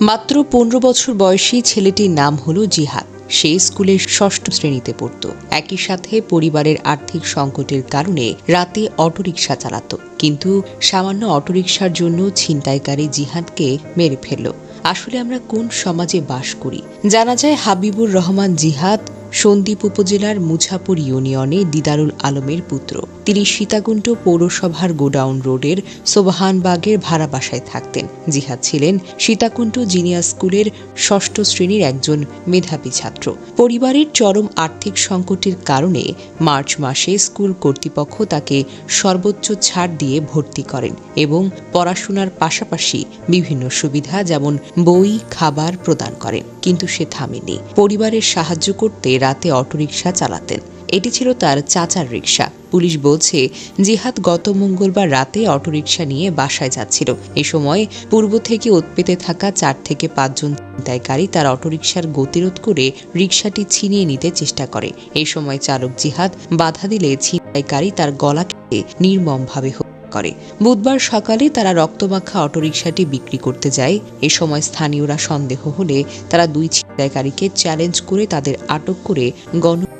মাত্র পনেরো বছর বয়সী ছেলেটির নাম হলো জিহাদ। সে স্কুলে ষষ্ঠ শ্রেণীতে পড়ত। একই সাথে পরিবারের আর্থিক সংকটের কারণে রাতে অটোরিকশা চালাত। কিন্তু সামান্য অটোরিকশার জন্য ছিনতাইকারী জিহাদকে মেরে ফেলল। আসলে আমরা কোন সমাজে বাস করি? জানা যায় হাবিবুর রহমান জিহাদ সন্দ্বীপ উপজেলার মুছাপুর ইউনিয়নে দিদারুল আলমের পুত্র। তিনি সীতাকুণ্ড পৌরসভার গোডাউন রোডের সোবাহানবাগের ভাড়া বাসায় থাকতেন। জিহাদ ছিলেন সীতাকুণ্ড জিনিয়া স্কুলের ষষ্ঠ শ্রেণির একজন মেধাবী ছাত্র। পরিবারের চরম আর্থিক সংকটের কারণে মার্চ মাসে স্কুল কর্তৃপক্ষ তাকে সর্বোচ্চ ছাড় দিয়ে ভর্তি করেন এবং পড়াশোনার পাশাপাশি বিভিন্ন সুবিধা যেমন বই, খাবার প্রদান করেন। কিন্তু সে থামেনি। পরিবারের সাহায্য করতে রাতে অটোরিকশা চালাতেন। এটি ছিল তার চাচার রিকশা। পুলিশ বলছে, জিহাদ গত মঙ্গলবার রাতে অটোরিকশা নিয়ে বাসায় যাচ্ছিল। এ সময় পূর্ব থেকে উৎপেতে থাকা চার থেকে পাঁচজন ছিনতাইকারী তার অটোরিকশার গতিরোধ করে রিকশাটি ছিনিয়ে নিতে চেষ্টা করে। এই সময় চালক জিহাদ বাধা দিলে ছিনতাইকারী তার গলা কেটে নির্মমভাবে হত্যা করে। বুধবার সকালে তারা রক্তমাখা অটোরিকশাটি বিক্রি করতে যায়। এ সময় স্থানীয়রা সন্দেহ হলে তারা দুই ছিনতাইকারীকে চ্যালেঞ্জ করে তাদের আটক করে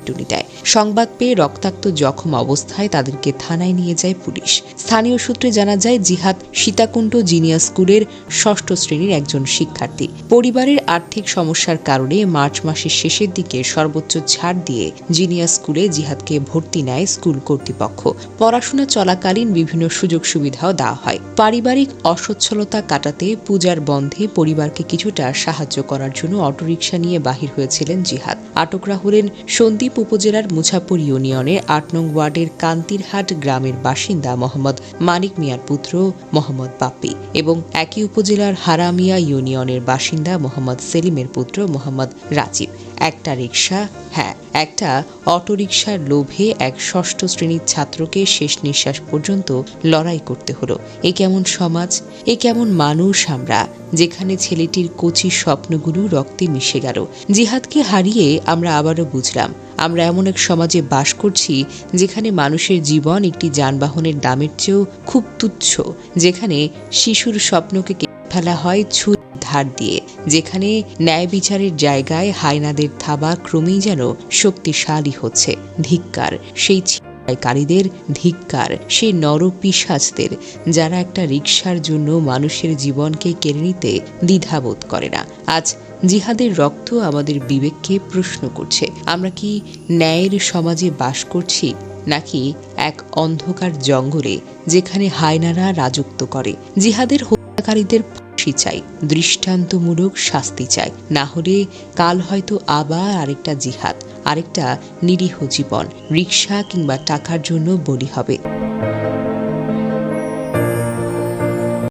গণপিটুনি দেয়। সংবাদ পেয়ে রক্তাক্ত জখম অবস্থায় তাদেরকে থানায় নিয়ে যায় পুলিশ। স্থানীয় সূত্রে জানা যায়, জিহাদ সীতাকুণ্ড জিনিয়া স্কুলের ষষ্ঠ শ্রেণির একজন শিক্ষার্থী। পরিবারের আর্থিক সমস্যার কারণে মার্চ মাসের শেষের দিকে সর্বোচ্চ ছাড় দিয়ে জিনিয়া স্কুলে জিহাদকে ভর্তি নেয় স্কুল কর্তৃপক্ষ। পড়াশোনা চলাকালীন বিভিন্ন সুযোগ সুবিধাও দেওয়া হয়। পারিবারিক অসচ্ছলতা কাটাতে পূজার বন্ধে পরিবারকে কিছুটা সাহায্য করার জন্য অটোরিকশা নিয়ে বাহির হয়েছিলেন জিহাদ। আটকরা হলেন সন্দ্বীপ উপজেলার মুছাপুর ইউনিয়নের আট নং ওয়ার্ডের কান্তিরহাট গ্রামের বাসিন্দা মোহাম্মদ মানিক মিয়ার পুত্র মোহাম্মদ বাপ্পি এবং একই উপজেলার হারামিয়া ইউনিয়নের বাসিন্দা মোহাম্মদ সেলিমের পুত্র মোহাম্মদ রাজীব। একটা রিকশা হ্যাঁ একটা অটোরিকশার লোভে এক ষষ্ঠ শ্রেণির ছাত্রকে শেষ নিঃশ্বাস পর্যন্ত লড়াই করতে হলো। এ কেমন সমাজ? এ কেমন মানুষ আমরা? যেখানে ছেলেটির কচি স্বপ্নগুলো রক্তে মিশে গেল। জিহাদকে হারিয়ে আমরা আবারও বুঝলাম। আমরা এমন এক সমাজে বাস করছি যেখানে মানুষের জীবন একটি যানবাহনের দামের চেয়েও খুব তুচ্ছ, যেখানে শিশুর স্বপ্নকে ফেলা হয় ছুরি ধার দিয়ে, যেখানে ন্যায় বিচারের জায়গায় হায়নাদের থাবা ক্রমেই যেন শক্তিশালী হচ্ছে। ধিক্কার, সেই ছিনতাইকারীদের ধিক্কার, সেই নরপিসাজদের যারা একটা রিকশার জন্য মানুষের জীবনকে কেড়ে নিতে দ্বিধাবোধ করে না। আজ জিহাদের রক্ত আমাদের বিবেককে প্রশ্ন করছে, আমরা কি ন্যায়ের সমাজে বাস করছি, নাকি এক অন্ধকার জঙ্গলে, যেখানে হায়নারা রাজত্ব করে? জিহাদের হত্যাকারীদের ফাঁসি চাই, দৃষ্টান্তমূলক শাস্তি চাই। না হলে কাল হয়তো আবার আরেকটা জিহাদ, আরেকটা নিরীহ জীবন রিক্সা কিংবা টাকার জন্য বলি হবে।